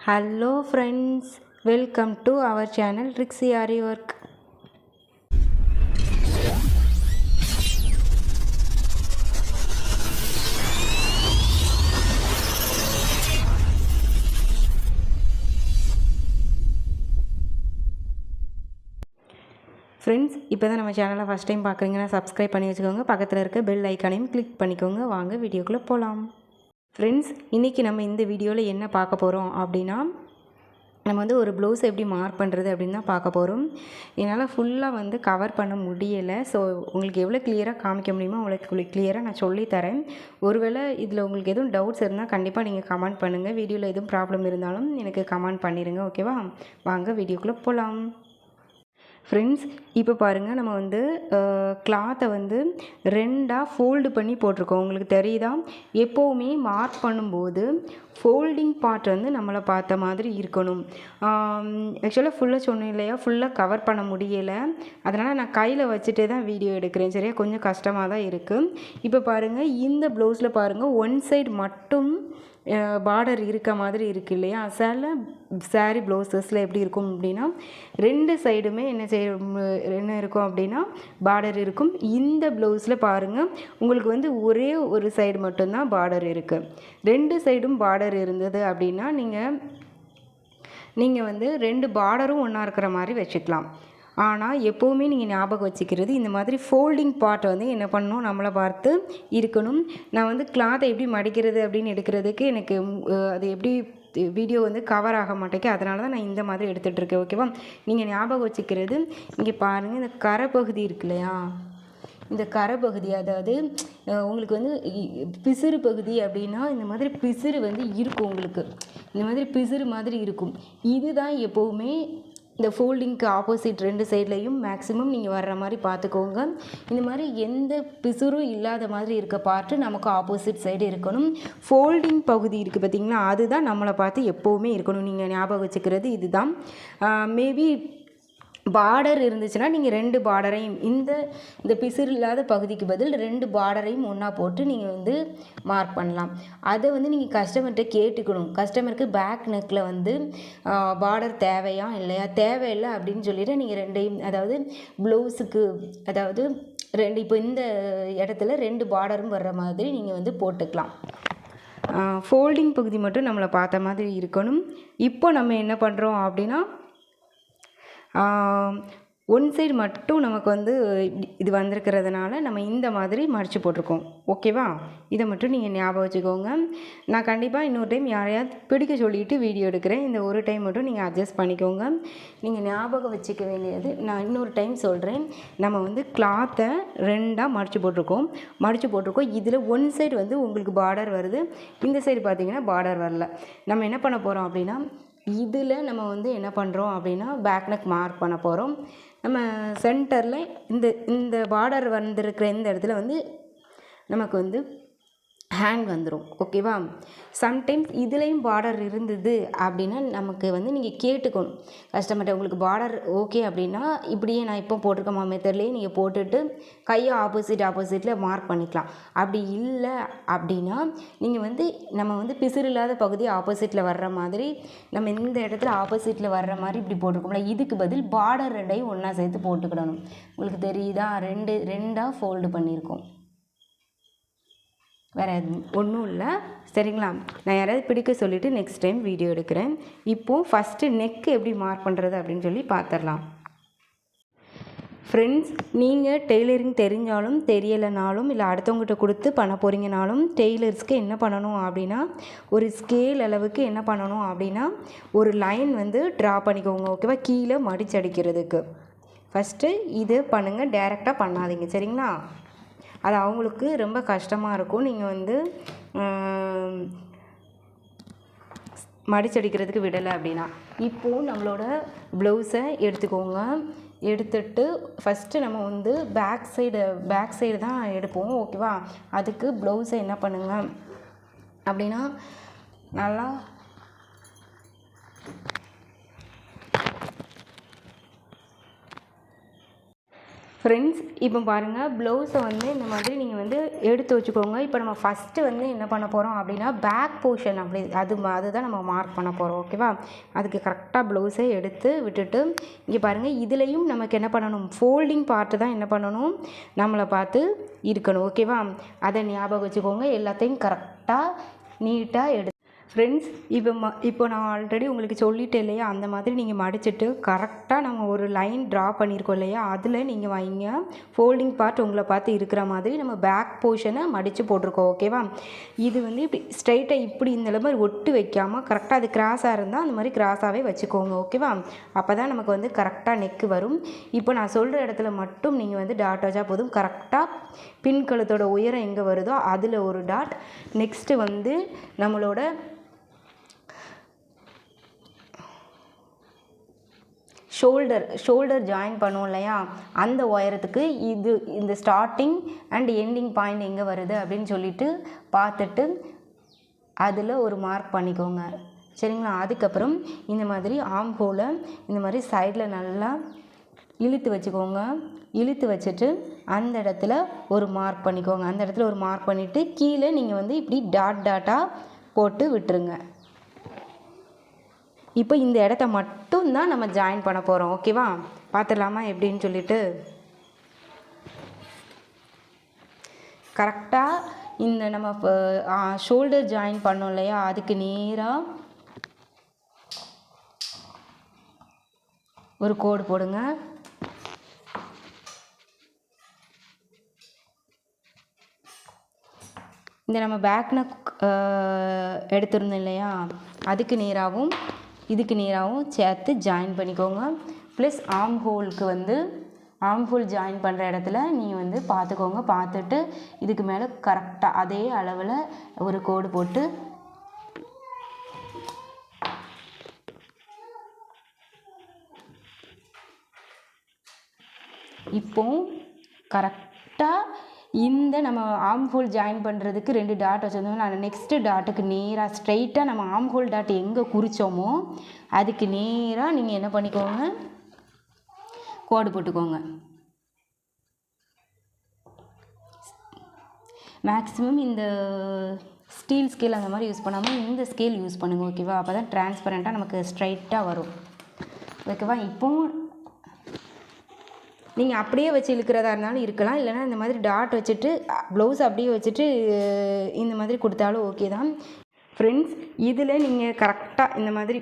Hello friends welcome to our channel ரிக்ஸி aari work friends இப்போ தான் நம்ம சேனலை ஃபஸ்ட் டைம் பார்க்குறீங்கன்னா சப்ஸ்கிரைப் பண்ணி வச்சுக்கோங்க. பக்கத்தில் இருக்க பெல் ஐக்கானையும் கிளிக் பண்ணிக்கோங்க. வாங்க வீடியோக்குள்ளே போகலாம் ஃப்ரெண்ட்ஸ் இன்றைக்கி நம்ம இந்த வீடியோவில் என்ன பார்க்க போகிறோம் அப்படின்னா நம்ம வந்து ஒரு ப்ளவுஸ் எப்படி மார்க் பண்ணுறது அப்படின்னு தான் பார்க்க போகிறோம் என்னால் ஃபுல்லாக வந்து கவர் பண்ண முடியலை. ஸோ உங்களுக்கு எவ்வளோ கிளியராக காமிக்க முடியுமோ அவ்வளோ கிளியராக நான் சொல்லித்தரேன் ஒருவேளை இதில் உங்களுக்கு எதுவும் டவுட்ஸ் இருந்தால் கண்டிப்பாக நீங்கள் கமெண்ட் பண்ணுங்கள் வீடியோவில் எதுவும் ப்ராப்ளம் இருந்தாலும் எனக்கு கமெண்ட் பண்ணிடுங்க ஓகேவா வாங்க வீடியோக்குள்ளே போகலாம் ஃப்ரெண்ட்ஸ் இப்போ பாருங்கள் நம்ம வந்து கிளாத்தை வந்து ரெண்டாக ஃபோல்டு பண்ணி போட்டிருக்கோம். உங்களுக்கு தெரியுதா? எப்போவுமே மார்க் பண்ணும்போது ஃபோல்டிங் பார்ட் வந்து நம்மளை பார்த்த மாதிரி இருக்கணும். ஆக்சுவலாக ஃபுல்லாக சொன்னேன் இல்லையா? ஃபுல்லாக கவர் பண்ண முடியலை. அதனால் நான் கையில் வச்சுட்டே தான் வீடியோ எடுக்கிறேன். சரியா? கொஞ்சம் கஷ்டமாக தான் இருக்குது இப்போ பாருங்கள் இந்த ப்ளவுஸில் பாருங்கள் ஒன் சைடு மட்டும் பார்டர் இருக்க மாதிரி இருக்குது இல்லையா? சில சாரீ ப்ளவுசஸில் எப்படி இருக்கும் அப்படின்னா ரெண்டு சைடுமே என்ன செய்ய என்ன இருக்கும் அப்படின்னா பார்டர் இருக்கும். இந்த ப்ளவுஸில் பாருங்கள் உங்களுக்கு வந்து ஒரே ஒரு சைடு மட்டும்தான் பார்டர் இருக்குது ரெண்டு சைடும் பார்டர் இருந்தது அப்படின்னா நீங்கள் நீங்கள் வந்து ரெண்டு பார்டரும் ஒன்றா இருக்கிற மாதிரி வச்சுக்கலாம். ஆனால் எப்போவுமே நீங்கள் ஞாபகம் வச்சுக்கிறது இந்த மாதிரி ஃபோல்டிங் பார்ட்டை வந்து என்ன பண்ணணும்? நம்மளை பார்த்து இருக்கணும். நான் வந்து கிளாத்தை எப்படி மடிக்கிறது அப்படின்னு எடுக்கிறதுக்கு எனக்கு அது எப்படி வீடியோ வந்து கவர் ஆக மாட்டேங்க அதனால தான் நான் இந்த மாதிரி எடுத்துகிட்ருக்கேன் ஓகேவா நீங்கள் ஞாபகம் வச்சுக்கிறது இங்கே பாருங்கள் இந்த கரை பகுதி இருக்கு இல்லையா? இந்த கரை பகுதி அதாவது உங்களுக்கு வந்து பிசிறு பகுதி அப்படின்னா இந்த மாதிரி பிசிறு வந்து இருக்கும் உங்களுக்கு. இந்த மாதிரி பிசிறு மாதிரி இருக்கும். இதுதான் எப்போவுமே இந்த ஃபோல்டிங்க்கு ஆப்போசிட் ரெண்டு சைட்லேயும் மேக்ஸிமம் நீங்கள் வர்ற மாதிரி பார்த்துக்கோங்க இந்த மாதிரி எந்த பிசுரும் இல்லாத மாதிரி இருக்க பார்ட்டு நமக்கு ஆப்போசிட் சைடு இருக்கணும். ஃபோல்டிங் பகுதி இருக்குது பார்த்திங்களா அதுதான் நம்மளை பார்த்து எப்போவுமே இருக்கணும். நீங்கள் ஞாபகம் வச்சுக்கிறது இதுதான். மேபி பார்டர் இருந்துச்சுன்னா நீங்கள் ரெண்டு பார்டரையும் இந்த இந்த பிசிறு இல்லாத பகுதிக்கு பதில் ரெண்டு பார்டரையும் ஒன்றா போட்டு நீங்கள் வந்து மார்க் பண்ணலாம். அதை வந்து நீங்கள் கஸ்டமர்கிட்ட கேட்டுக்கணும். கஸ்டமருக்கு பேக் நெக்கில் வந்து பார்டர் தேவையா இல்லையா? தேவையில்லை அப்படின்னு சொல்லிவிட்டு நீங்கள் ரெண்டையும் அதாவது ப்ளவுஸுக்கு அதாவது ரெண்டு இப்போ இந்த இடத்துல ரெண்டு பார்டரும் வர்ற மாதிரி நீங்கள் வந்து போட்டுக்கலாம். ஃபோல்டிங் பகுதி மட்டும் நம்மளை பார்த்த மாதிரி இருக்கணும். இப்போ நம்ம என்ன பண்ணுறோம் அப்படின்னா ஒன் சைடு மட்டும் நமக்கு வந்து இது வந்திருக்கிறதுனால நம்ம இந்த மாதிரி மடித்து போட்டிருக்கோம். ஓகேவா? இதை மட்டும் நீங்கள் ஞாபகம் வச்சுக்கோங்க. நான் கண்டிப்பாக இன்னொரு டைம் யாரையாவது பிடிக்க சொல்லிவிட்டு வீடியோ எடுக்கிறேன். இந்த ஒரு டைம் மட்டும் நீங்கள் அட்ஜஸ்ட் பண்ணிக்கோங்க. நீங்கள் ஞாபகம் வச்சுக்க வேண்டியது நான் இன்னொரு டைம் சொல்கிறேன் நம்ம வந்து கிளாத்தை ரெண்டாக மடித்து போட்டிருக்கோம். மடித்து போட்டிருக்கோம். இதில் ஒன் சைடு வந்து உங்களுக்கு பார்டர் வருது. இந்த சைடு பார்த்திங்கன்னா பார்டர் வரல. நம்ம என்ன பண்ண போகிறோம் அப்படின்னா இதில் நம்ம வந்து என்ன பண்ணுறோம் அப்படின்னா பேக் நெக் மார்க் பண்ண போகிறோம். நம்ம சென்டரில் இந்த இந்த பார்டர் வந்திருக்கிற இந்த இடத்துல வந்து நமக்கு வந்து ஹேண்ட் வந்துடும் ஓகேவா சம்டைம்ஸ் இதுலேயும் பார்டர் இருந்தது அப்படின்னா நமக்கு வந்து நீங்கள் கேட்டுக்கணும். கஸ்டமர்கிட்ட உங்களுக்கு பார்டர் ஓகே அப்படின்னா இப்படியே நான் இப்போ போட்டிருக்க மெத்தட்லேயே நீங்கள் போட்டுட்டு கையை ஆப்போசிட் ஆப்போசிட்டில் மார்க் பண்ணிக்கலாம். அப்படி இல்லை அப்படின்னா நீங்கள் வந்து நம்ம வந்து பிசிறு இல்லாத பகுதி ஆப்போசிட்டில் வர்ற மாதிரி நம்ம இந்த இடத்துல ஆப்போசிட்டில் வர்ற மாதிரி இப்படி போட்டிருக்கோம்ல இதுக்கு பதில் பார்டர் ரெண்டையும் ஒன்றா சேர்த்து போட்டுக்கிடணும். உங்களுக்கு தெரியுதா? ரெண்டு ரெண்டாக ஃபோல்டு பண்ணியிருக்கோம். வேறு ஒன்றும் இல்லை. சரிங்களா? நான் யாராவது பிடிக்க சொல்லிவிட்டு நெக்ஸ்ட் டைம் வீடியோ எடுக்கிறேன். இப்போது ஃபஸ்ட்டு நெக்கு எப்படி மார்க் பண்ணுறது அப்படின்னு சொல்லி பார்த்துடலாம் ஃப்ரெண்ட்ஸ் நீங்கள் டெய்லரிங் தெரிஞ்சாலும் தெரியலைனாலும் இல்லை அடுத்தவங்ககிட்ட கொடுத்து பண்ண போகிறீங்கனாலும் டெய்லர்ஸ்க்கு என்ன பண்ணணும் அப்படின்னா ஒரு ஸ்கேல் அளவுக்கு என்ன பண்ணணும் அப்படின்னா ஒரு லைன் வந்து ட்ரா பண்ணிக்கோங்க ஓகேவா கீழே மடிச்சடிக்கிறதுக்கு ஃபஸ்ட்டு இது பண்ணுங்கள் டேரெக்டாக பண்ணாதீங்க. சரிங்களா? அது அவங்களுக்கு ரொம்ப கஷ்டமாக இருக்கும். நீங்கள் வந்து மடிச்சடிக்கிறதுக்கு விடலை அப்படின்னா. இப்போது நம்மளோட ப்ளவுஸை எடுத்துக்கோங்க. எடுத்துட்டு ஃபஸ்ட்டு நம்ம வந்து பேக் சைடு பேக் சைடு தான் எடுப்போம். ஓகேவா அதுக்கு ப்ளவுஸை என்ன பண்ணுங்க? அப்படின்னா நல்லா ஃப்ரெண்ட்ஸ் இப்போ பாருங்கள் ப்ளவுஸை வந்து இந்த மாதிரி நீங்கள் வந்து எடுத்து வச்சுக்கோங்க. இப்போ நம்ம ஃபஸ்ட்டு வந்து என்ன பண்ண போகிறோம் அப்படின்னா பேக் போர்ஷன் அப்படி அது அதுதான் நம்ம மார்க் பண்ண போகிறோம் ஓகேவா அதுக்கு கரெக்டாக ப்ளவுஸை எடுத்து விட்டுட்டு இங்கே பாருங்கள் இதுலேயும் நமக்கு என்ன பண்ணணும்? ஃபோல்டிங் பார்ட்டு தான் என்ன பண்ணணும்? நம்மளை பார்த்து இருக்கணும் ஓகேவா அதை ஞாபகம் வச்சுக்கோங்க எல்லாத்தையும் கரெக்டாக நீட்டாக எடு ஃப்ரெண்ட்ஸ் இப்போ ம இப்போ நான் ஆல்ரெடி உங்களுக்கு சொல்லிட்டேன் இல்லையா? அந்த மாதிரி நீங்கள் மடிச்சிட்டு கரெக்டாக நம்ம ஒரு லைன் ட்ரா பண்ணியிருக்கோம் இல்லையா? அதில் நீங்கள் வைங்க. ஃபோல்டிங் பார்ட் உங்களை பார்த்து இருக்கிற மாதிரி நம்ம பேக் போர்ஷனை மடித்து போட்டிருக்கோம் ஓகேவா இது வந்து இப்படி ஸ்ட்ரைட்டாக இப்படி இந்த மாதிரி ஒட்டு வைக்காமல் கரெக்டாக அது கிராஸாக இருந்தால் அந்த மாதிரி கிராஸாகவே வச்சுக்கோங்க ஓகேவா அப்போ தான் நமக்கு வந்து கரெக்டாக நெக்கு வரும். இப்போ நான் சொல்கிற இடத்துல மட்டும் நீங்கள் வந்து டாட் வச்சா போதும். கரெக்டாக பின் கழுத்தோட உயரம் எங்கே வருதோ அதில் ஒரு டாட் நெக்ஸ்ட்டு வந்து நம்மளோட ஷோல்டர் ஷோல்டர் ஜாயின் பண்ணுவோம் இல்லையா? அந்த உயரத்துக்கு இது இந்த ஸ்டார்டிங் அண்ட் எண்டிங் பாயிண்ட் எங்கே வருது அப்படின்னு சொல்லிட்டு பார்த்துட்டு அதில் ஒரு மார்க் பண்ணிக்கோங்க. சரிங்களா? அதுக்கப்புறம் இந்த மாதிரி ஆம் ஹோலை இந்த மாதிரி சைடில் நல்லா இழுத்து வச்சுக்கோங்க. இழுத்து வச்சுட்டு அந்த இடத்துல ஒரு மார்க் பண்ணிக்கோங்க. அந்த இடத்துல ஒரு மார்க் பண்ணிவிட்டு கீழே நீங்கள் வந்து இப்படி டாட் டாட்டாக போட்டு விட்டுருங்க. இப்போ இந்த இடத்த மட்டும்தான் நம்ம ஜாயின் பண்ண போகிறோம் ஓகேவா பார்த்துடலாமா எப்படின்னு சொல்லிட்டு? கரெக்டாக இந்த நம்ம ஷோல்டர் ஜாயின் பண்ணோம் இல்லையா? அதுக்கு நேராக ஒரு கோடு போடுங்க. இந்த நம்ம பேக் எடுத்துருந்தோம் எடுத்திருந்தோம் இல்லையா? அதுக்கு நேராகவும் இதுக்கு நேராகவும் சேர்த்து ஜாயின் பண்ணிக்கோங்க. ப்ளஸ் ஆம் ஹோலுக்கு வந்து ஆம் ஹோல் ஜாயின் பண்ணுற இடத்துல நீங்கள் வந்து பார்த்துக்கோங்க. பார்த்துட்டு இதுக்கு மேலே கரெக்டாக அதே அளவில் ஒரு கோடு போட்டு இப்போ கரெக்டாக இந்த நம்ம ஆம் ஹோல் ஜாயின் பண்ணுறதுக்கு ரெண்டு டாட் வச்சுருந்தோம். நான் நெக்ஸ்ட்டு டாட்டுக்கு நேராக ஸ்ட்ரைட்டாக நம்ம ஆம் ஹோல் டாட் எங்கே குறித்தோமோ அதுக்கு நேராக நீங்கள் என்ன பண்ணிக்கோங்க? கோடு போட்டுக்கோங்க. மேக்ஸிமம் இந்த ஸ்டீல் ஸ்கேல் அந்த மாதிரி யூஸ் பண்ணாமல் இந்த ஸ்கேல் யூஸ் பண்ணுங்கள் ஓகேவா அப்போ தான் டிரான்ஸ்பரண்ட்டாக நமக்கு ஸ்ட்ரைட்டாக வரும். ஓகேவா இப்போவும் நீங்கள் அப்படியே வச்சு இழுக்கிறதா இருந்தாலும் இருக்கலாம். இல்லைனா இந்த மாதிரி டாட் வச்சுட்டு ப்ளவுஸ் அப்படியே வச்சுட்டு இந்த மாதிரி கொடுத்தாலும் ஓகே தான். ஃப்ரெண்ட்ஸ் இதில் நீங்கள் கரெக்டாக இந்த மாதிரி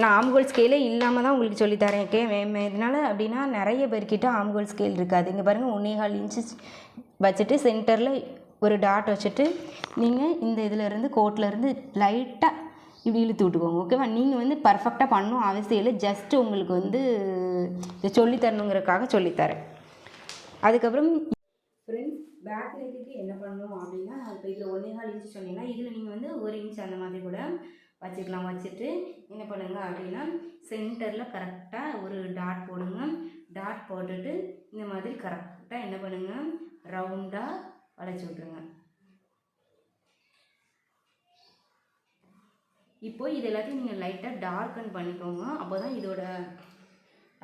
நான் ஆம்கோல் ஸ்கேலே இல்லாமல் தான் உங்களுக்கு சொல்லித்தரேன் ஓகே இதனால் அப்படின்னா நிறைய பேர்கிட்ட ஆம்கோல் ஸ்கேல் இருக்காது. இங்கே பாருங்கள் ஒன்றேகால் இன்ச்சு வச்சுட்டு சென்டரில் ஒரு டாட் வச்சுட்டு நீங்கள் இந்த இதிலேருந்து கோட்டிலேருந்து லைட்டாக இப்படி இழுத்து விட்டுக்கோங்க ஓகேவா நீங்கள் வந்து பர்ஃபெக்டாக பண்ணணும் அவசியம் இல்லை. ஜஸ்ட்டு உங்களுக்கு வந்து இதை சொல்லித்தரணுங்கிறதுக்காக சொல்லித்தரேன். அதுக்கப்புறம் ஃப்ரெண்ட்ஸ் பேக் நெக்குக்கு என்ன பண்ணணும் அப்படின்னா இப்போ இதில் ஒன்றே கால் இன்ச்சு சொன்னீங்கன்னா இதில் நீங்கள் வந்து ஒரு இன்ச் அந்த மாதிரி கூட வச்சுக்கலாம். வச்சுட்டு என்ன பண்ணுங்க அப்படின்னா சென்டரில் கரெக்டாக ஒரு டாட் போடுங்க. டாட் போட்டுட்டு இந்த மாதிரி கரெக்டாக என்ன பண்ணுங்கள் ரவுண்டாக வளைச்சி விட்ருங்க இப்போ இது எல்லாத்தையும் நீங்கள் லைட்டாக டார்க்கன் பண்ணிக்கோங்க. அப்போ தான் இதோட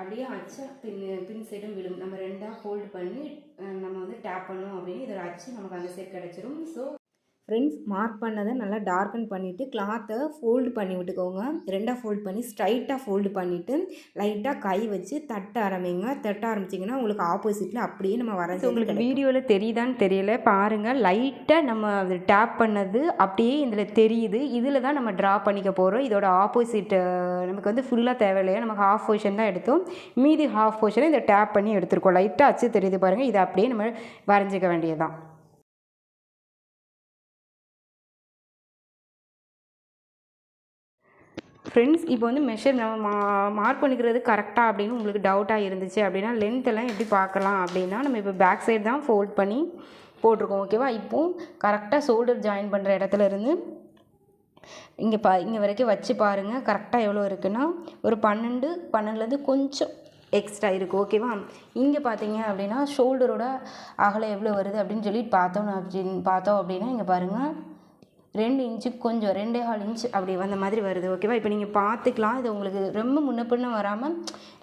அப்படியே அச்சா பின் பின் சைடும் விழும். நம்ம ரெண்டாக ஃபோல்டு பண்ணி நம்ம வந்து டேப் பண்ணோம் அப்படின்னு இதோட அச்சு நமக்கு அந்த சைட் கிடச்சிரும். ஸோ ஃப்ரெண்ட்ஸ் மார்க் பண்ணதை நல்லா டார்க்கன் பண்ணிவிட்டு கிளாத்தை ஃபோல்டு பண்ணி விட்டுக்கோங்க. ரெண்டாக ஃபோல்ட் பண்ணி ஸ்ட்ரைட்டாக ஃபோல்டு பண்ணிவிட்டு லைட்டாக கை வச்சு தட்ட ஆரம்பிங்க. தட்ட ஆரம்பிச்சிங்கன்னா உங்களுக்கு ஆப்போசிட்டில் அப்படியே நம்ம வர உங்களுக்கு வீடியோவில் தெரியுதான்னு தெரியல. பாருங்கள் லைட்டாக நம்ம அது டேப் பண்ணது அப்படியே இதில் தெரியுது. இதில் தான் நம்ம ட்ரா பண்ணிக்க போகிறோம் இதோட ஆப்போசிட் நமக்கு வந்து ஃபுல்லாக தேவையில்லையா? நமக்கு ஹாஃப் போர்ஷன் தான் எடுத்தோம். மீதி ஹாஃப் போர்ஷனை இதை டேப் பண்ணி எடுத்துருக்கோம். லைட்டாக அச்சு தெரியுது பாருங்கள் இதை அப்படியே நம்ம வரைஞ்சிக்க வேண்டியதுதான். ஃப்ரெண்ட்ஸ் இப்போ வந்து மெஷர் நம்ம மா மார்க் பண்ணிக்கிறது கரெக்டாக அப்படின்னு உங்களுக்கு டவுட்டாக இருந்துச்சு அப்படின்னா லென்த் எல்லாம் எப்படி பார்க்கலாம் அப்படின்னா நம்ம இப்போ பேக் சைடு தான் ஃபோல்ட் பண்ணி போட்டிருக்கோம் ஓகேவா இப்போது கரெக்டாக ஷோல்டர் ஜாயின் பண்ணுற இடத்துல இருந்து இங்கே பா இங்கே வரைக்கும் வச்சு பாருங்கள் கரெக்டாக எவ்வளோ இருக்குன்னா ஒரு பன்னெண்டு பன்னெண்டுலேருந்து கொஞ்சம் எக்ஸ்ட்ரா இருக்குது ஓகேவா இங்கே பார்த்தீங்க அப்படின்னா ஷோல்டரோட அகலம் எவ்வளோ வருது அப்படின்னு சொல்லி பார்த்தோம் அப்படின்னு பார்த்தோம் அப்படின்னா இங்கே பாருங்கள் ரெண்டு இன்ச்சு கொஞ்சம் ரெண்டே ஹால் இன்ச் அப்படி வந்த மாதிரி வருது. ஓகேவா இப்போ நீங்கள் பார்த்துக்கலாம் இது உங்களுக்கு ரொம்ப முன்ன பின்ன வராமல்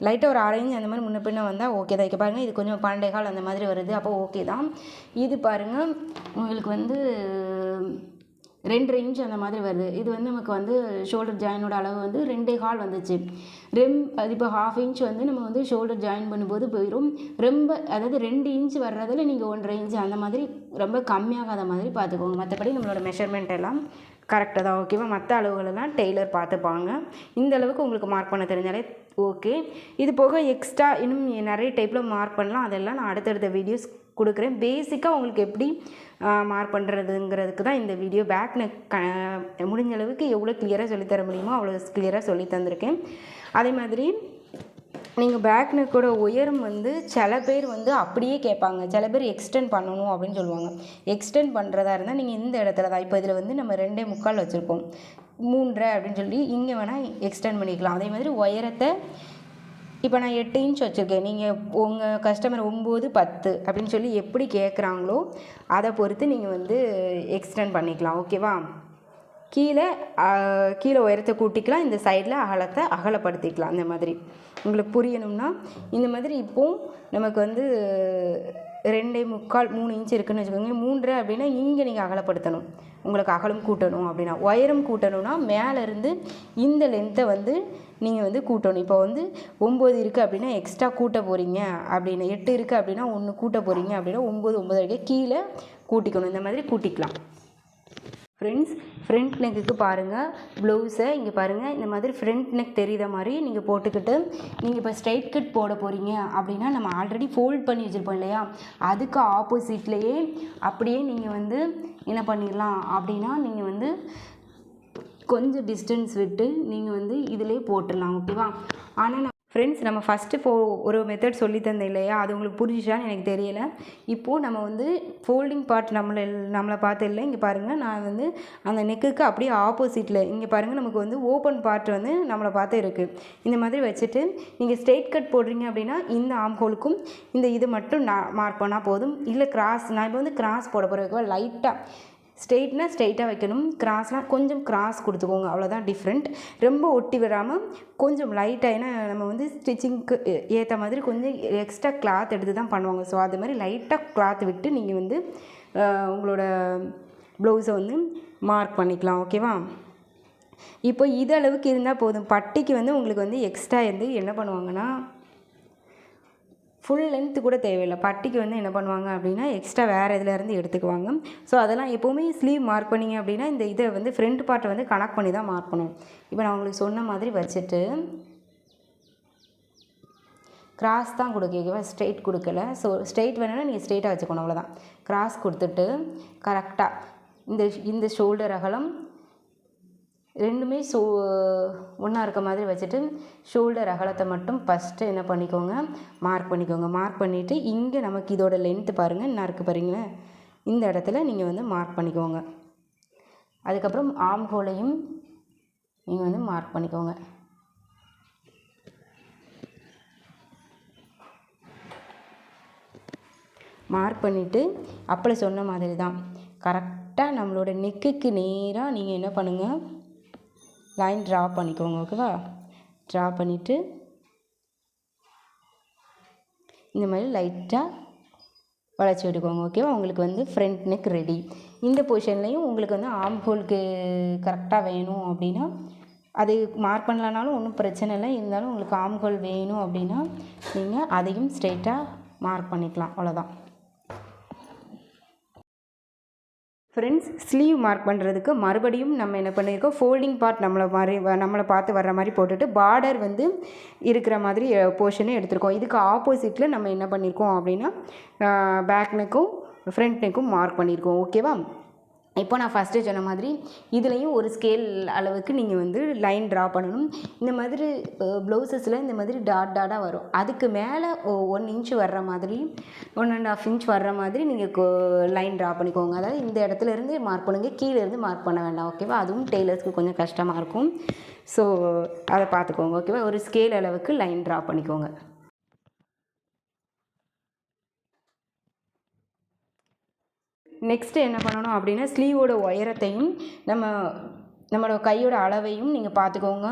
லைட்டாக ஒரு அரை இன்ச் அந்த மாதிரி முன்ன பின்ன வந்தால் ஓகே தான். இப்போ பாருங்கள் இது கொஞ்சம் பன்னெண்டே கால் அந்த மாதிரி வருது. அப்போ ஓகே தான். இது பாருங்கள் உங்களுக்கு வந்து ரெண்டு இன்ச் அந்த மாதிரி வருது. இது வந்து நமக்கு வந்து ஷோல்டர் ஜாயினோட அளவு வந்து ரெண்டே கால் வந்துச்சு. ரெம் அது இப்போ ஹாஃப் இன்ச் வந்து நம்ம வந்து ஷோல்டர் ஜாயின் பண்ணும்போது போயிடும் ரொம்ப அதாவது ரெண்டு இன்ச் வர்றதில் நீங்கள் ஒன்றரை இன்ச் அந்த மாதிரி ரொம்ப கம்மியாகாத மாதிரி பார்த்துக்கோங்க. மற்றபடி நம்மளோட மெஷர்மெண்ட் எல்லாம் கரெக்டாக தான். ஓகேவா மற்ற அளவுகளெல்லாம் டெய்லர் பார்த்துப்பாங்க. இந்த அளவுக்கு உங்களுக்கு மார்க் பண்ண தெரிஞ்சாலே ஓகே இது போக எக்ஸ்ட்ரா இன்னும் நிறைய டைப்பில் மார்க் பண்ணலாம். அதெல்லாம் நான் அடுத்தடுத்த வீடியோஸ் கொடுக்குறேன். பேசிக்காக உங்களுக்கு எப்படி மார்க் பண்ணுறதுங்கிறதுக்கு தான் இந்த வீடியோ பேக் நெக் க முடிஞ்ச அளவுக்கு எவ்வளோ கிளியராக சொல்லித்தர முடியுமோ அவ்வளோ கிளியராக சொல்லி தந்திருக்கேன். அதே மாதிரி நீங்கள் பேக் நெக்கோட உயரம் வந்து சில பேர் வந்து அப்படியே கேட்பாங்க. சில பேர் எக்ஸ்டெண்ட் பண்ணணும் அப்படின்னு சொல்லுவாங்க. எக்ஸ்டெண்ட் பண்ணுறதா இருந்தால் நீங்கள் இந்த இடத்துல தான். இப்போ இதில் வந்து நம்ம ரெண்டே முக்கால் வச்சுருக்கோம். மூன்றரை அப்படின்னு சொல்லி இங்கே வேணால் எக்ஸ்டெண்ட் பண்ணிக்கலாம். அதே மாதிரி உயரத்தை இப்போ நான் எட்டு இன்ச் வச்சுருக்கேன். நீங்கள் உங்கள் கஸ்டமர் ஒம்பது பத்து அப்படின்னு சொல்லி எப்படி கேட்குறாங்களோ அதை பொறுத்து நீங்கள் வந்து எக்ஸ்டெண்ட் பண்ணிக்கலாம். ஓகேவா கீழே கீழே உயரத்தை கூட்டிக்கலாம். இந்த சைடில் அகலத்தை அகலப்படுத்திக்கலாம். அந்த மாதிரி. உங்களுக்கு புரியணும்னா இந்த மாதிரி இப்போது நமக்கு வந்து ரெண்டே முக்கால் மூணு இன்ச் இருக்குதுன்னு வச்சுக்கோங்க மூன்றரை அப்படின்னா இங்கே நீங்கள் அகலப்படுத்தணும். உங்களுக்கு அகலம் கூட்டணும் அப்படின்னா. உயரம் கூட்டணும்னா மேலேருந்து இந்த லென்த்தை வந்து நீங்கள் வந்து கூட்டணும். இப்போ வந்து ஒம்பது இருக்குது அப்படின்னா எக்ஸ்ட்ரா கூட்ட போகிறீங்க அப்படின்னு எட்டு இருக்குது அப்படின்னா ஒன்று கூட்ட போகிறீங்க அப்படின்னா ஒம்பது ஒம்பது வரைக்கும் கீழே கூட்டிக்கணும். இந்த மாதிரி கூட்டிக்கலாம். ஃப்ரெண்ட்ஸ் ஃப்ரண்ட் நெக்குக்கு பாருங்கள் ப்ளவுஸை இங்கே பாருங்கள் இந்த மாதிரி ஃப்ரண்ட் நெக் தெரிகிற மாதிரி நீங்கள் போட்டுக்கிட்டு நீங்கள் இப்போ ஸ்ட்ரைட் கட் போட போகிறீங்க அப்படின்னா நம்ம ஆல்ரெடி ஃபோல்ட் பண்ணி வச்சுருப்போம் இல்லையா? அதுக்கு ஆப்போசிட்லேயே அப்படியே நீங்கள் வந்து என்ன பண்ணிடலாம் அப்படின்னா நீங்கள் வந்து கொஞ்சம் டிஸ்டன்ஸ் விட்டு நீங்கள் வந்து இதிலே போட்டுடலாம் ஓகேவா ஆனால் ஃப்ரெண்ட்ஸ் நம்ம ஃபஸ்ட்டு ஃபோ ஒரு மெத்தட் சொல்லி தந்தேன் இல்லையா? அது உங்களுக்கு புரிஞ்சிச்சான்னு எனக்கு தெரியலை. இப்போது நம்ம வந்து ஃபோல்டிங் பார்ட் நம்மளை நம்மளை பார்த்து இல்லை. இங்கே பாருங்கள் நான் வந்து அந்த நெக்குக்கு அப்படியே ஆப்போசிட்டில் இங்கே பாருங்கள் நமக்கு வந்து ஓப்பன் பார்ட் வந்து நம்மளை பார்த்து இருக்குது இந்த மாதிரி வச்சுட்டு நீங்கள் ஸ்ட்ரெயிட் கட் போடுறீங்க அப்படின்னா இந்த ஆம் ஹோலுக்கும் இந்த இது மட்டும் நான் மார்க் பண்ணால் போதும். இல்லை கிராஸ் நான் இப்போ வந்து கிராஸ் போட போகிறதுக்கு லைட்டாக ஸ்ட்ரெயிட்னா ஸ்ட்ரெயிட்டாக வைக்கணும். கிராஸ்னால் கொஞ்சம் கிராஸ் கொடுத்துக்கோங்க. அவ்வளோதான் டிஃப்ரெண்ட் ரொம்ப ஒட்டி விடாமல் கொஞ்சம் லைட்டாக ஏன்னா நம்ம வந்து ஸ்டிச்சிங்க்கு ஏற்ற மாதிரி கொஞ்சம் எக்ஸ்ட்ரா கிளாத் எடுத்து தான் பண்ணுவாங்க. ஸோ அது மாதிரி லைட்டாக கிளாத் விட்டு நீங்கள் வந்து உங்களோட ப்ளவுஸை வந்து மார்க் பண்ணிக்கலாம். ஓகேவா இப்போ இது அளவுக்கு இருந்தால் போதும். பட்டிக்கு வந்து உங்களுக்கு வந்து எக்ஸ்ட்ரா வந்து என்ன பண்ணுவாங்கன்னா ஃபுல் லென்த்து கூட தேவையில்லை. பட்டிக்கு வந்து என்ன பண்ணுவாங்க அப்படின்னா எக்ஸ்ட்ரா வேறு இதிலேருந்து எடுத்துக்குவாங்க. ஸோ அதெல்லாம் எப்போவுமே ஸ்லீவ் மார்க் பண்ணிங்க அப்படின்னா இந்த இதை வந்து ஃப்ரண்ட் பார்ட்டை வந்து கனெக்ட் பண்ணி தான் மார்க் பண்ணும் இப்போ நான் உங்களுக்கு சொன்ன மாதிரி வச்சுட்டு கிராஸ் தான் கொடுக்கவா ஸ்ட்ரெயிட் கொடுக்கல. ஸோ ஸ்ட்ரெயிட் வேணும்னா நீங்கள் ஸ்ட்ரெயிட்டாக வச்சுக்கணும் அவ்வளோதான் கிராஸ் கொடுத்துட்டு கரெக்டாக இந்த இந்த ஷோல்டர் அகலம் ரெண்டுமே ஷோ ஒன்றா இருக்க மாதிரி வச்சுட்டு ஷோல்டர் அகலத்தை மட்டும் ஃபஸ்ட்டு என்ன பண்ணிக்கோங்க மார்க் பண்ணிக்கோங்க. மார்க் பண்ணிவிட்டு இங்கே நமக்கு இதோட லென்த்து பாருங்கள் என்ன இருக்குது பாருங்களேன் இந்த இடத்துல நீங்கள் வந்து மார்க் பண்ணிக்கோங்க. அதுக்கப்புறம் ஆம் ஹோலையும் நீங்கள் வந்து மார்க் பண்ணிக்கோங்க. மார்க் பண்ணிவிட்டு அப்பளை சொன்ன மாதிரி தான் கரெக்டாக நம்மளோட நெக்குக்கு நேராக நீங்கள் என்ன பண்ணுங்கள் லைன் ட்ரா பண்ணிக்கோங்க ஓகேவா ட்ரா பண்ணிவிட்டு இந்த மாதிரி லைட்டாக வளைச்சி விட்டுக்கோங்க ஓகேவா உங்களுக்கு வந்து ஃப்ரண்ட் நெக் ரெடி இந்த பொசிஷன்லேயும் உங்களுக்கு வந்து ஆம் ஹோலுக்கு கரெக்டாக வேணும் அப்படின்னா அது மார்க் பண்ணலனாலும் ஒன்றும் பிரச்சனை இல்லை. இருந்தாலும் உங்களுக்கு ஆம் ஹோல் வேணும் அப்படின்னா நீங்கள் அதையும் ஸ்ட்ரெயிட்டாக மார்க் பண்ணிக்கலாம் அவ்வளோதான் ஃப்ரெண்ட்ஸ் ஸ்லீவ் மார்க் பண்ணுறதுக்கு மறுபடியும் நம்ம என்ன பண்ணியிருக்கோம் ஃபோல்டிங் பார்ட் நம்மளை மாதிரி நம்மளை பார்த்து வர்ற மாதிரி போட்டுட்டு பார்டர் வந்து இருக்கிற மாதிரி போர்ஷனே எடுத்திருக்கோம். இதுக்கு ஆப்போசிட்டில் நம்ம என்ன பண்ணியிருக்கோம் அப்படின்னா பேக் நெக்கும் ஃப்ரண்ட் நெக்கும் மார்க் பண்ணியிருக்கோம் ஓகேவா இப்போ நான் ஃபஸ்ட்டு சொன்ன மாதிரி இதுலேயும் ஒரு ஸ்கேல் அளவுக்கு நீங்கள் வந்து லைன் ட்ரா பண்ணணும். இந்த மாதிரி ப்ளவுசஸில் இந்த மாதிரி டாட் டாட்டாக வரும். அதுக்கு மேலே ஒன் இன்ச் வர்ற மாதிரி ஒன் அண்ட் ஆஃப் இன்ச் வர்ற மாதிரி நீங்கள் லைன் ட்ரா பண்ணிக்கோங்க. அதாவது இந்த இடத்துலேருந்து மார்க் பண்ணுங்கள் கீழே இருந்து மார்க் பண்ண வேண்டாம் ஓகேவா அதுவும் டெய்லர்ஸ்க்கு கொஞ்சம் கஷ்டமாக இருக்கும். ஸோ அதை பார்த்துக்கோங்க ஓகேவா ஒரு ஸ்கேல் அளவுக்கு லைன் ட்ரா பண்ணிக்கோங்க. நெக்ஸ்ட்டு என்ன பண்ணணும் அப்படின்னா ஸ்லீவோட உயரத்தையும் நம்ம நம்மளோட கையோட அளவையும் நீங்கள் பார்த்துக்கோங்க.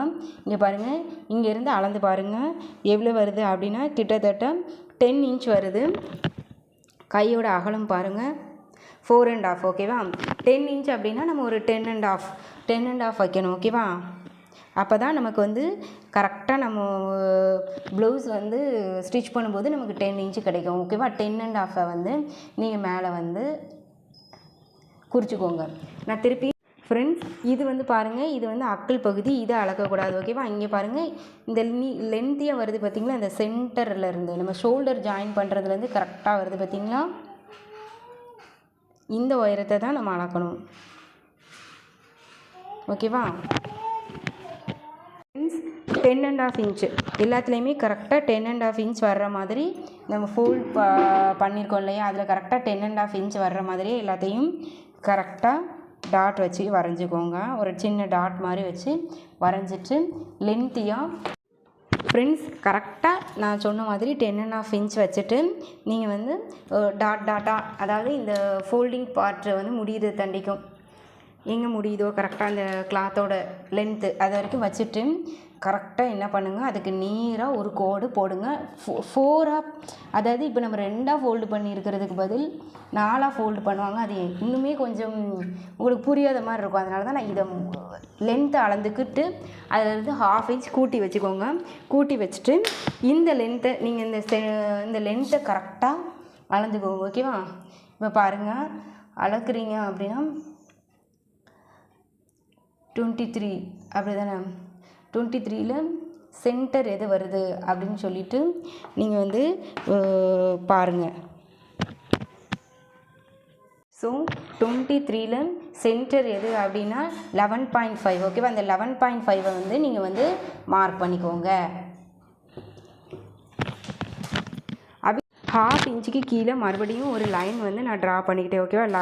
இங்கே பாருங்கள் இங்கேருந்து அளந்து பாருங்கள் எவ்வளோ வருது அப்படின்னா கிட்டத்தட்ட டென் இன்ச் வருது. கையோட அகலம் பாருங்கள் ஃபோர் அண்ட் ஆஃப் ஓகேவா டென் இன்ச் அப்படின்னா நம்ம ஒரு ten and half ten and half வைக்கணும் ஓகேவா அப்போ தான் நமக்கு வந்து கரெக்டாக நம்ம ப்ளவுஸ் வந்து ஸ்டிச் பண்ணும்போது நமக்கு டென் இன்ச்சு கிடைக்கும் ஓகேவா டென் அண்ட் ஆஃபை வந்து நீங்கள் மேலே வந்து குறிச்சிக்கோங்க. நான் திருப்பி ஃப்ரெண்ட்ஸ் இது வந்து பாருங்கள் இது வந்து அக்கல் பகுதி இதை அளக்கக்கூடாது ஓகேவா இங்கே பாருங்கள் இந்த லென்த்தியாக வருது பார்த்திங்களா இந்த சென்டரில் இருந்து நம்ம ஷோல்டர் ஜாயின் பண்ணுறதுலேருந்து கரெக்டாக வருது பார்த்திங்களா இந்த உயரத்தை தான் நம்ம அளக்கணும். ஓகேவா டென் அண்ட் ஆஃப் இன்ச்சு எல்லாத்துலேயுமே கரெக்டாக டென் அண்ட் ஆஃப் இன்ச் வர்ற மாதிரி நம்ம ஃபோல்ட் ப பண்ணியிருக்கோம் இல்லையா? அதில் கரெக்டாக டென் அண்ட் ஆஃப் இன்ச் வர்ற மாதிரியே எல்லாத்தையும் கரெக்டாக டாட் வச்சு வரைஞ்சிக்கோங்க. ஒரு சின்ன டாட் மாதிரி வச்சு வரைஞ்சிட்டு லென்த்தியாக ஃப்ரெண்ட்ஸ் கரெக்டாக நான் சொன்ன மாதிரி டென் அண்ட் ஆஃப் இன்ச் வச்சுட்டு நீங்கள் வந்து டாட் டாட்டாக அதாவது இந்த ஃபோல்டிங் பார்ட்டு வந்து முடியுது தண்டிக்கும். எங்கே முடியுதோ கரெக்டாக அந்த கிளாத்தோட லென்த்து அது வரைக்கும் வச்சுட்டு கரெக்டாக என்ன பண்ணுங்கள் அதுக்கு நேராக ஒரு கோடு போடுங்க. ஃபோ ஃபோராக அதாவது இப்போ நம்ம ரெண்டாக ஃபோல்டு பண்ணியிருக்கிறதுக்கு பதில் நாலாக ஃபோல்டு பண்ணுவாங்க. அது இன்னுமே கொஞ்சம் உங்களுக்கு புரியாத மாதிரி இருக்கும். அதனால தான் நான் இதை லென்த்தை அளந்துக்கிட்டு அதில் வந்து ஹாஃப் இன்ச் கூட்டி வச்சுக்கோங்க. கூட்டி வச்சுட்டு இந்த லென்த்தை நீங்கள் இந்த செ இந்த லென்த்தை கரெக்டாக அளந்துக்கோங்க. ஓகேவா இப்போ பாருங்கள் அளக்குறீங்க அப்படின்னா டுவெண்ட்டி த்ரீ அப்படி தானே டுவெண்ட்டி த்ரீல சென்டர் எது வருது அப்படின்னு சொல்லிட்டு நீங்கள் வந்து பாருங்கள் ஸோ டுவெண்ட்டி த்ரீல சென்டர் எது அப்படின்னா லெவன் பாயிண்ட் ஃபைவ் ஓகேவா அந்த லெவன் பாயிண்ட் ஃபைவை வந்து நீங்கள் வந்து மார்க் பண்ணிக்கோங்க. ஹாஃப் இன்ச்சுக்கு கீழே மறுபடியும் ஒரு லைன் வந்து நான் ட்ரா பண்ணிக்கிட்டேன் ஓகேவா லா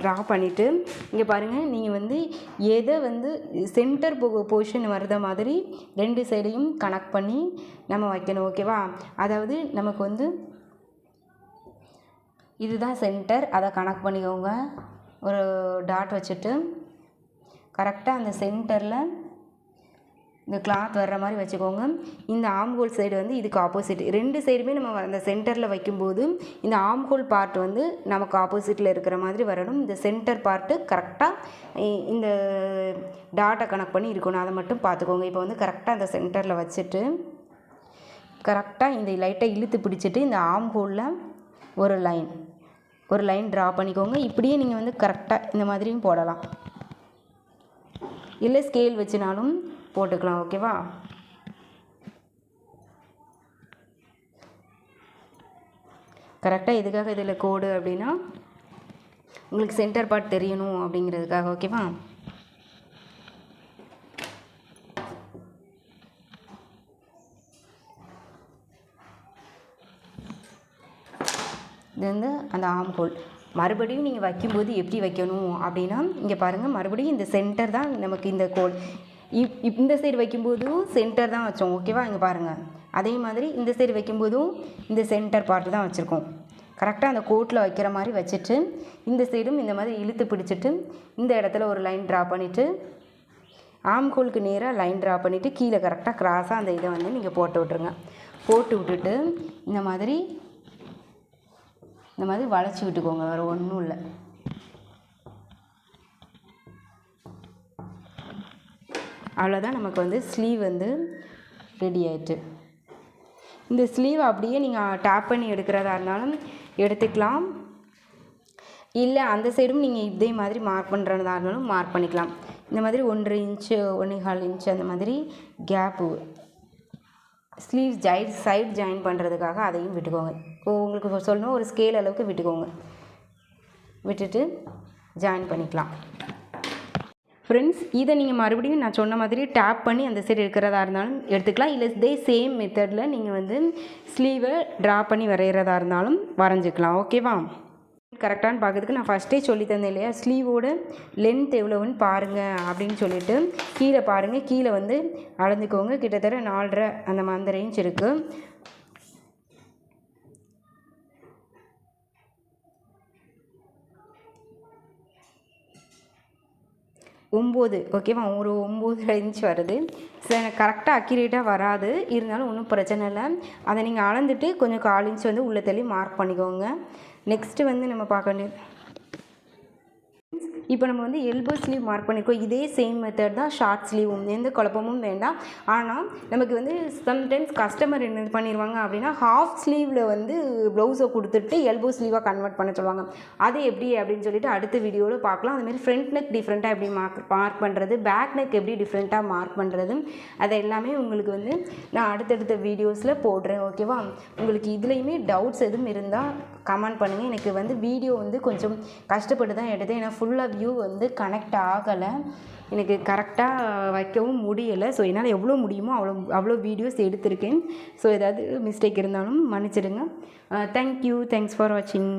ட்ரா பண்ணிவிட்டு இங்கே பாருங்கள் நீங்கள் வந்து எதை வந்து சென்டர் பொ பொசிஷன் வர்ற மாதிரி ரெண்டு சைடையும் கனெக்ட் பண்ணி நம்ம வைக்கணும் ஓகேவா அதாவது நமக்கு வந்து இதுதான் சென்டர் அதை கனெக்ட் பண்ணிக்கோங்க. ஒரு டாட் வச்சுட்டு கரெக்டாக அந்த சென்டரில் இந்த கிளாத் வர்ற மாதிரி வச்சுக்கோங்க. இந்த ஆம்ஹோல் சைடு வந்து இதுக்கு ஆப்போசிட் ரெண்டு சைடுமே நம்ம அந்த சென்டரில் வைக்கும்போது இந்த ஆம்ஹோல் பார்ட் வந்து நமக்கு ஆப்போசிட்டில் இருக்கிற மாதிரி வரணும். இந்த சென்டர் பார்ட்டு கரெக்டாக இந்த டாட்டை கனெக்ட் பண்ணி இருக்கணும். அதை மட்டும் பார்த்துக்கோங்க. இப்போ வந்து கரெக்டாக அந்த சென்டரில் வச்சுட்டு கரெக்டாக இந்த லைட்டை இழுத்து பிடிச்சிட்டு இந்த ஆம்ஹோலில் ஒரு லைன் ஒரு லைன் ட்ரா பண்ணிக்கோங்க. இப்படியே நீங்கள் வந்து கரெக்டாக இந்த மாதிரியும் போடலாம். இல்லை ஸ்கேல் வச்சுனாலும் போட்டுக்கலாம் ஓகேவா? கரெக்டாக எதுக்காக இதில் கோடு அப்படின்னா உங்களுக்கு சென்டர் பார்ட் தெரியணும் அப்படிங்கிறதுக்காக ஓகேவா? இது வந்து அந்த ஆம் ஹோல் மறுபடியும் நீங்கள் வைக்கும்போது எப்படி வைக்கணும் அப்படின்னா இங்கே பாருங்கள் மறுபடியும் இந்த சென்டர் தான் நமக்கு இந்த கோல் இப் இந்த சைடு வைக்கும்போதும் சென்டர் தான் வச்சோம் ஓகேவா இங்கே பாருங்கள் அதே மாதிரி இந்த சைடு வைக்கும்போதும் இந்த சென்டர் பார்ட்டு தான் வச்சுருக்கோம். கரெக்டாக அந்த கோட்டில் வைக்கிற மாதிரி வச்சுட்டு இந்த சைடும் இந்த மாதிரி இழுத்து பிடிச்சிட்டு இந்த இடத்துல ஒரு லைன் ட்ரா பண்ணிவிட்டு ஆம்கோலுக்கு நேராக லைன் ட்ரா பண்ணிவிட்டு கீழே கரெக்டாக க்ராஸாக அந்த இதை வந்து நீங்கள் போட்டு விட்ருங்க போட்டு விட்டுட்டு இந்த மாதிரி இந்த மாதிரி வளைச்சி விட்டுக்கோங்க. வேறு ஒன்றும் இல்லை. அவ்வளோதான் நமக்கு வந்து ஸ்லீவ் வந்து ரெடி ஆயிட்டு. இந்த ஸ்லீவ் அப்படியே நீங்கள் டேப் பண்ணி எடுக்கிறதா இருந்தாலும் எடுத்துக்கலாம். இல்லை அந்த சைடும் நீங்கள் இதே மாதிரி மார்க் பண்ணுறதா இருந்தாலும் மார்க் பண்ணிக்கலாம். இந்த மாதிரி ஒன்றரை இன்ச்சு ஒன்று கால் இன்ச்சு அந்த மாதிரி gap sleeve join side join பண்ணுறதுக்காக அதையும் விட்டுக்கோங்க. உங்களுக்கு சொல்லணும் ஒரு ஸ்கேல் அளவுக்கு விட்டுக்கோங்க. விட்டுட்டு ஜாயின் பண்ணிக்கலாம். ஃப்ரெண்ட்ஸ் இதை நீங்கள் மறுபடியும் நான் சொன்ன மாதிரி டேப் பண்ணி அந்த சைடு இருக்கிறதா இருந்தாலும் எடுத்துக்கலாம். இல்லை இதே சேம் மெத்தடில் நீங்கள் வந்து ஸ்லீவை ட்ரா பண்ணி வரைகிறதா இருந்தாலும் வரைஞ்சிக்கலாம். ஓகேவா கரெக்டான பார்க்கறதுக்கு நான் ஃபஸ்ட்டே சொல்லி தந்தேன் இல்லையா? ஸ்லீவோட லென்த் எவ்வளோன்னு பாருங்கள் அப்படின்னு சொல்லிவிட்டு கீழே பாருங்கள் கீழே வந்து அளந்துக்கோங்க. கிட்டத்தட்ட நாலரை அந்த மந்த ரேஞ்ச் இருக்குது ஒம்பது ஓகேவா ஒரு ஒம்பது இன்ச் வருது. ஸோ எனக்கு கரெக்டாக அக்யூரேட்டாக வராது. இருந்தாலும் ஒன்றும் பிரச்சனை இல்லை. அதை நீங்கள் அளந்துட்டு கொஞ்சம் கால் இன்ச் வந்து உள்ளே தள்ளி மார்க் பண்ணிக்கோங்க. நெக்ஸ்ட்டு வந்து நம்ம பார்க்க வேண்டியது இப்போ நம்ம வந்து எல்போ ஸ்லீவ் மார்க் பண்ணியிருக்கோம். இதே சேம் மெத்தட் தான் ஷார்ட் ஸ்லீவும் எந்த குழப்பமும் வேண்டாம். ஆனால் நமக்கு வந்து சம்டைம்ஸ் கஸ்டமர் என்ன பண்ணிடுவாங்க அப்படின்னா ஹாஃப் ஸ்லீவில் வந்து ப்ளவுஸை கொடுத்துட்டு எல்போ ஸ்லீவாக கன்வெர்ட் பண்ண சொல்லுவாங்க. அது எப்படி அப்படின்னு சொல்லிட்டு அடுத்த வீடியோவில் பார்க்கலாம். அதுமாரி ஃப்ரண்ட் நெக் டிஃப்ரெண்ட்டாக எப்படி மார்க் மார்க் பண்ணுறது பேக் நெக் எப்படி டிஃப்ரெண்ட்டாக மார்க் பண்ணுறது அதை எல்லாமே உங்களுக்கு வந்து நான் அடுத்தடுத்த வீடியோஸில் போடுறேன் ஓகேவா உங்களுக்கு இதுலேயுமே டவுட்ஸ் எதுவும் இருந்தால் கமெண்ட் பண்ணுங்கள் எனக்கு வந்து வீடியோ வந்து கொஞ்சம் கஷ்டப்பட்டு தான் எடுத்தேன். ஏன்னா ஃபுல்லாக வியூ வந்து கனெக்ட் ஆகலை. எனக்கு கரெக்டாக வைக்கவும் முடியலை. ஸோ என்னால் எவ்வளோ முடியுமோ அவ்வளோ அவ்வளோ வீடியோஸ் எடுத்திருக்கேன். ஸோ ஏதாவது மிஸ்டேக் இருந்தாலும் மன்னிச்சிடுங்க. தேங்க்யூ தேங்க்ஸ் ஃபார் வாட்சிங்